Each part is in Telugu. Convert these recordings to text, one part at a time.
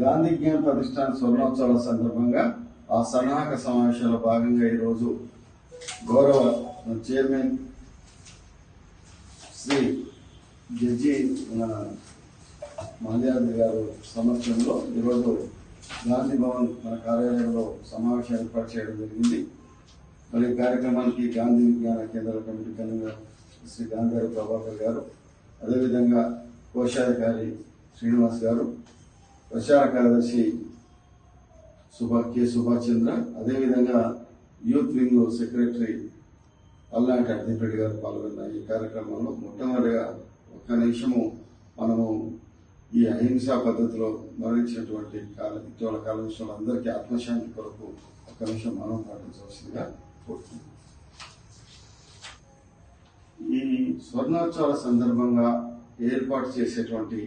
గాంధీ జ్ఞాన ప్రతిష్టాన స్వర్ణోత్సవాల సందర్భంగా ఆ సన్నాహక సమావేశంలో భాగంగా ఈరోజు గౌరవ చైర్మన్ శ్రీ జడ్జి మాల్యాద్రి గారు సమక్షంలో ఈరోజు గాంధీ భవన్ మన కార్యాలయంలో సమావేశం ఏర్పాటు చేయడం జరిగింది. మరి కార్యక్రమానికి గాంధీ విజ్ఞాన కేంద్ర కమిటీ కన్వీనర్ శ్రీ గాంధారి ప్రభాకర్ గారు అదేవిధంగా కోశాధికారి శ్రీనివాస్ గారు ప్రచార కార్యదర్శి సుభా కె. సుభాష్ చంద్ర అదేవిధంగా యూత్ వింగ్ సెక్రటరీ అల్లాంటి అర్జున్ గారు పాల్గొన్న ఈ కార్యక్రమంలో మొట్టమొదటిగా ఒక్క నిమిషము మనము ఈ అహింసా పద్ధతిలో మరణించినటువంటి కాల ఇటీవల కాల విషయంలో అందరికీ ఆత్మశాంతి కొరకు ఒక్క నిమిషం మనం పాటించవలసిందిగా కోరుతున్నాం ఈ స్వర్ణోత్సవాల సందర్భంగా ఏర్పాటు చేసేటువంటి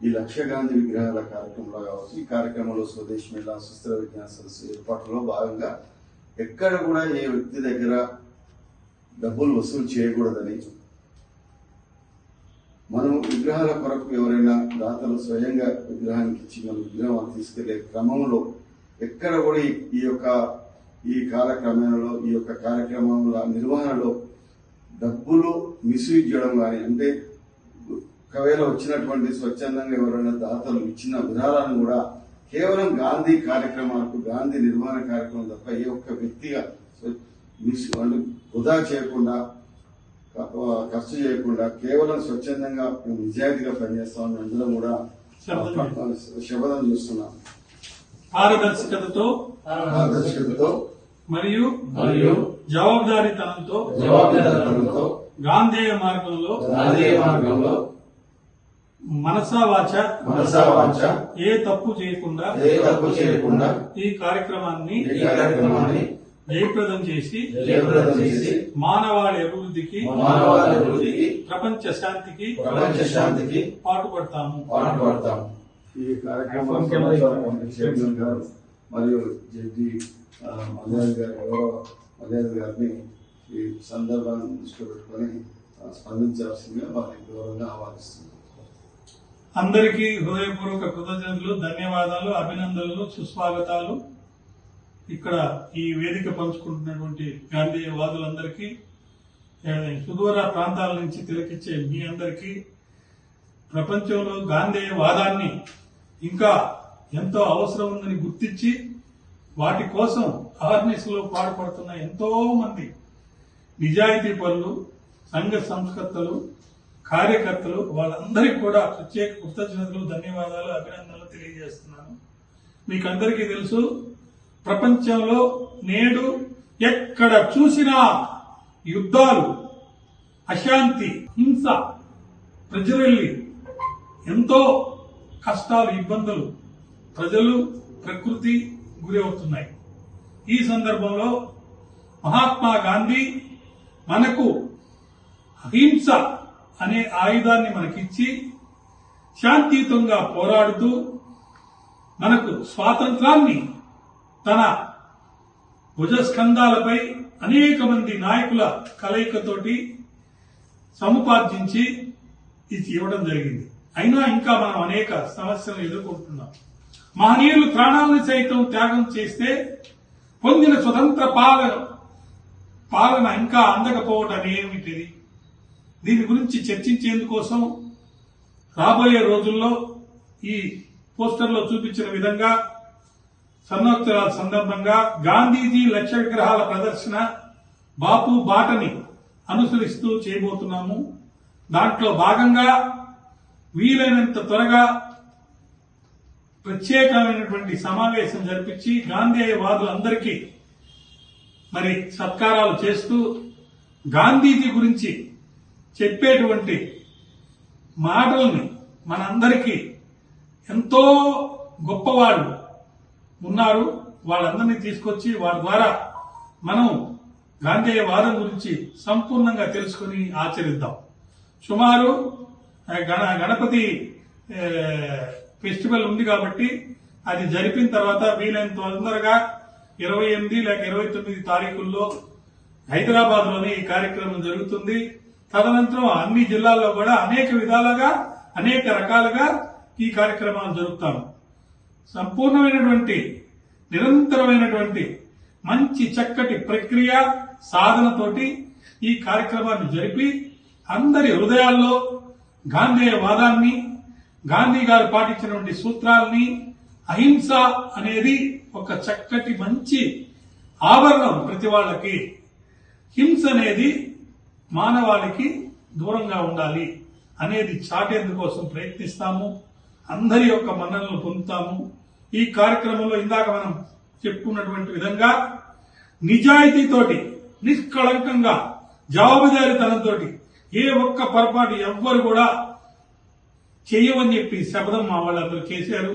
ఈ లక్ష్యగాంధీ విగ్రహాల కార్యక్రమంలో కావచ్చు ఈ కార్యక్రమంలో స్వదేశ్ మేళా సుస్థిర విజ్ఞాన సదస్సు ఏర్పాటులో భాగంగా ఎక్కడ కూడా ఏ వ్యక్తి దగ్గర డబ్బులు వసూలు చేయకూడదని మనం విగ్రహాల కొరకు ఎవరైనా దాతలు స్వయంగా విగ్రహానికి ఇచ్చి మన విగ్రహం తీసుకెళ్ళే క్రమంలో ఎక్కడ కూడా ఈ- ఈ యొక్క ఈ కాలక్రమంలో ఈ యొక్క కార్యక్రమంలో నిర్వహణలో డబ్బులు మిస్యూజ్ చేయడం కానీ అంటే ఒకవేళ వచ్చినటువంటి స్వచ్ఛందంగా ఎవరైనా దాతలు ఇచ్చిన విరాళాలను కూడా కేవలం గాంధీ కార్యక్రమాలకు గాంధీ నిర్వహణ కార్యక్రమం తప్ప ఏ ఒక్క వ్యక్తిగా అంటే వృధా చేయకుండా ఖర్చు చేయకుండా కేవలం స్వచ్ఛందంగా మేము నిజాయితీగా పనిచేస్తామని అందరం కూడా శపథం శపథం చూస్తున్నాం. పారదర్శకతతో పారదర్శకతతో మరియు మరియు జవాబుదారీతనంతో జవాబుదారీతనంతో గాంధేయ మార్గంలో గాంధీయ మార్గంలో మనసా వాచ. మనసా వాచ. ఏ తప్పు చేయకుండా ఏ తప్పు చేయకుండా ఈ కార్యక్రమాన్ని ఈ కార్యక్రమాన్ని జయప్రదం చేసి జయప్రదం చేసి మానవాళి అభివృద్ధికి మానవాళి అభివృద్ధికి ప్రపంచ శాంతికి ప్రపంచ శాంతికి పాటుపడతాము. పాటుపడతాం ఈ కార్యక్రమంలో చైర్మన్ గారు మరియు జడ్జి ఆ, మల్యాది గారు మల్యాది గారిని ఈ సందర్భాన్ని దృష్టిలో పెట్టుకొని స్పందించాల్సిందిగా వారిని గౌరవంగా ఆహ్వానిస్తున్నాం. అందరికీ హృదయపూర్వక కృతజ్ఞతలు ధన్యవాదాలు అభినందనలు సుస్వాగతాలు. ఇక్కడ ఈ వేదిక పంచుకుంటున్నటువంటి గాంధీయవాదులందరికీ సుదూర ప్రాంతాల నుంచి తిలకిచ్చే మీ అందరికీ ప్రపంచంలో గాంధేయ వాదాన్ని ఇంకా ఎంతో అవసరం ఉందని గుర్తించి వాటి కోసం అవర్నెస్లో పాడుపడుతున్న ఎంతో మంది నిజాయితీ పనులు సంఘ సంస్కర్తలు కార్యకర్తలు వాళ్ళందరికీ కూడా ప్రత్యేక కృతజ్ఞతలు ధన్యవాదాలు అభినందనలు తెలియజేస్తున్నాను. మీకు అందరికీ తెలుసు ప్రపంచంలో నేడు ఎక్కడ చూసినా యుద్ధాలు అశాంతి హింస ప్రజ్వల్లి ఎంతో కష్టాలు ఇబ్బందులు ప్రజలు ప్రకృతి గురి అవుతున్నాయి ఈ సందర్భంలో మహాత్మా గాంధీ మనకు అహింస అనే ఆయుధాన్ని మనకిచ్చి శాంతియుతంగా పోరాడుతూ మనకు స్వాతంత్రాన్ని తన భుజస్కంధాలపై అనేక మంది నాయకుల కలయికతోటి సముపార్జించి ఇది ఇవ్వడం జరిగింది. అయినా ఇంకా మనం అనేక సమస్యలను ఎదుర్కొంటున్నాం. మహనీయులు ప్రాణాలను సైతం త్యాగం చేస్తే పొందిన స్వతంత్ర పాలన పాలన ఇంకా అందకపోవడం ఏమిటిది? దీని గురించి చర్చించేందుకోసం రాబోయే రోజుల్లో ఈ పోస్టర్లో చూపించిన విధంగా సంవత్సరాల సందర్భంగా గాంధీజీ లక్ష విగ్రహాల ప్రదర్శన బాపు బాటని అనుసరిస్తూ చేయబోతున్నాము. దాంట్లో భాగంగా వీలైనంత త్వరగా ప్రత్యేకమైనటువంటి సమావేశం జరిపించి గాంధేయ వాదులందరికీ మరి సత్కారాలు చేస్తూ గాంధీజీ గురించి చెప్పేటువంటి మాటల్ని మనందరికీ ఎంతో గొప్పవాళ్ళు ఉన్నారు. వాళ్ళందరినీ తీసుకొచ్చి వారి ద్వారా మనం గాంధేయ వాదం గురించి సంపూర్ణంగా తెలుసుకుని ఆచరిద్దాం. సుమారు గణ గణపతి ఫెస్టివల్ ఉంది కాబట్టి అది జరిపిన తర్వాత వీలైన తొందరగా ఇరవై ఎనిమిది లేక ఇరవై తొమ్మిది తారీఖుల్లో హైదరాబాద్లోనే ఈ కార్యక్రమం జరుగుతుంది. తదనంతరం అన్ని జిల్లాల్లో కూడా అనేక విధాలుగా అనేక రకాలుగా ఈ కార్యక్రమాలు జరుపుతాము సంపూర్ణమైనటువంటి నిరంతరమైనటువంటి మంచి చక్కటి ప్రక్రియ సాధనతోటి ఈ కార్యక్రమాన్ని జరిపి అందరి హృదయాల్లో గాంధేయ వాదాన్ని గాంధీ గారు పాటించినటువంటి సూత్రాల్ని అహింస అనేది ఒక చక్కటి మంచి ఆభరణం ప్రతి వాళ్ళకి. హింస అనేది మానవాళికి దూరంగా ఉండాలి అనేది చాటేందుకోసం ప్రయత్నిస్తాము. అందరి యొక్క మన్ననలు పొందుతాము. ఈ కార్యక్రమంలో ఇందాక మనం చెప్పుకున్నటువంటి విధంగా నిజాయితీతోటి నిష్కళంకంగా జవాబుదారీతనంతో ఏ ఒక్క పొరపాటు ఎవ్వరు కూడా చేయమని చెప్పి శపథం మా వాళ్ళందరూ చేశారు.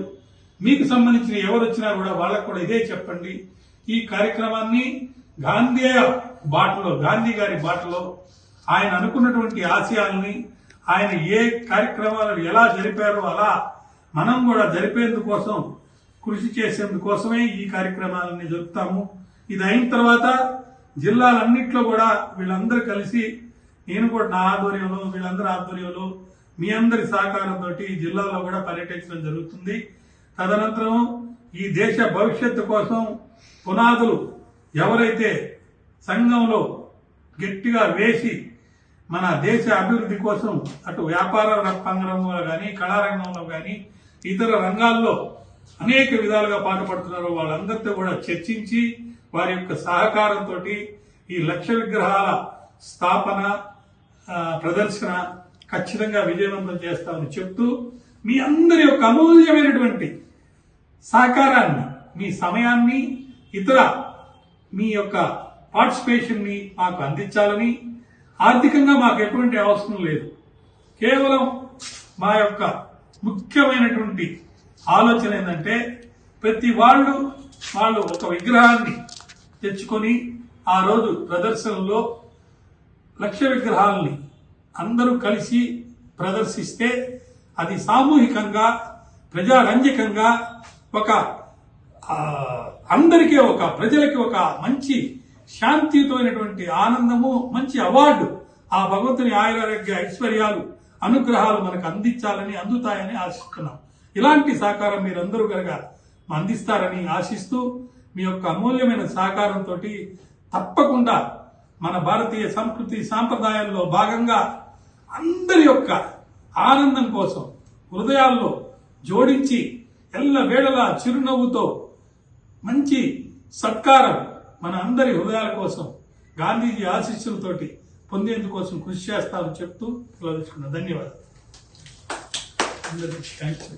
మీకు సంబంధించిన ఎవరు వచ్చినా కూడా వాళ్ళకు కూడా ఇదే చెప్పండి. ఈ కార్యక్రమాన్ని గాంధీ బాటలో గాంధీ గారి బాటలో ఆయన అనుకున్నటువంటి ఆశయాల్ని ఆయన ఏ కార్యక్రమాలను ఎలా జరిపారో అలా మనం కూడా జరిపేందుకోసం కృషి చేసేందుకోసమే ఈ కార్యక్రమాలన్నీ జరుపుతాము. ఇది అయిన తర్వాత జిల్లాలన్నింటిలో కూడా వీళ్ళందరూ కలిసి నేను కూడా నా ఆధ్వర్యంలో వీళ్ళందరి ఆధ్వర్యంలో మీ అందరి సహకారంతో జిల్లాలో కూడా పర్యటించడం జరుగుతుంది. తదనంతరం ఈ దేశ భవిష్యత్తు కోసం పునాదులు ఎవరైతే సంఘంలో గట్టిగా వేసి మన దేశ అభివృద్ధి కోసం అటు వ్యాపార రంగంలో కానీ కళారంగంలో కానీ ఇతర రంగాల్లో అనేక విధాలుగా పాటుపడుతున్నారు వాళ్ళందరితో కూడా చర్చించి వారి యొక్క సహకారంతో ఈ లక్ష విగ్రహాల స్థాపన ప్రదర్శన ఖచ్చితంగా విజయవంతం చేస్తామని చెప్తూ మీ అందరి యొక్క అమూల్యమైనటువంటి సహకారాన్ని మీ సమయాన్ని ఇతర మీ యొక్క పార్టిసిపేషన్ని మాకు అందించాలని ఆర్థికంగా మాకు ఎటువంటి అవసరం లేదు. కేవలం మా యొక్క ముఖ్యమైనటువంటి ఆలోచన ఏంటంటే ప్రతి వాళ్ళు వాళ్ళు ఒక విగ్రహాన్ని తెచ్చుకొని ఆ రోజు ప్రదర్శనలో లక్ష విగ్రహాలని అందరూ కలిసి ప్రదర్శిస్తే అది సామూహికంగా ప్రజారంజకంగా ఒక అందరికీ ఒక ప్రజలకి ఒక మంచి శాంతియుతమైనటువంటి ఆనందము మంచి అవార్డు ఆ భగవంతుని ఆయురారోగ్య ఐశ్వర్యాలు అనుగ్రహాలు మనకు అందించాలని అందుతాయని ఆశిస్తున్నాం. ఇలాంటి సహకారం మీరందరూ కనుక అందిస్తారని ఆశిస్తూ మీ యొక్క అమూల్యమైన సహకారంతో తప్పకుండా మన భారతీయ సంస్కృతి సాంప్రదాయాల్లో భాగంగా అందరి యొక్క ఆనందం కోసం హృదయాల్లో జోడించి ఎల్ల వేళలా చిరునవ్వుతో మంచి సత్కారం మన అందరి హృదయాల కోసం గాంధీజీ ఆశీస్సులతోటి పొందేందుకోసం కృషి చేస్తామని చెప్తూ తెలుసుకున్నా ధన్యవాదాలు. Thank you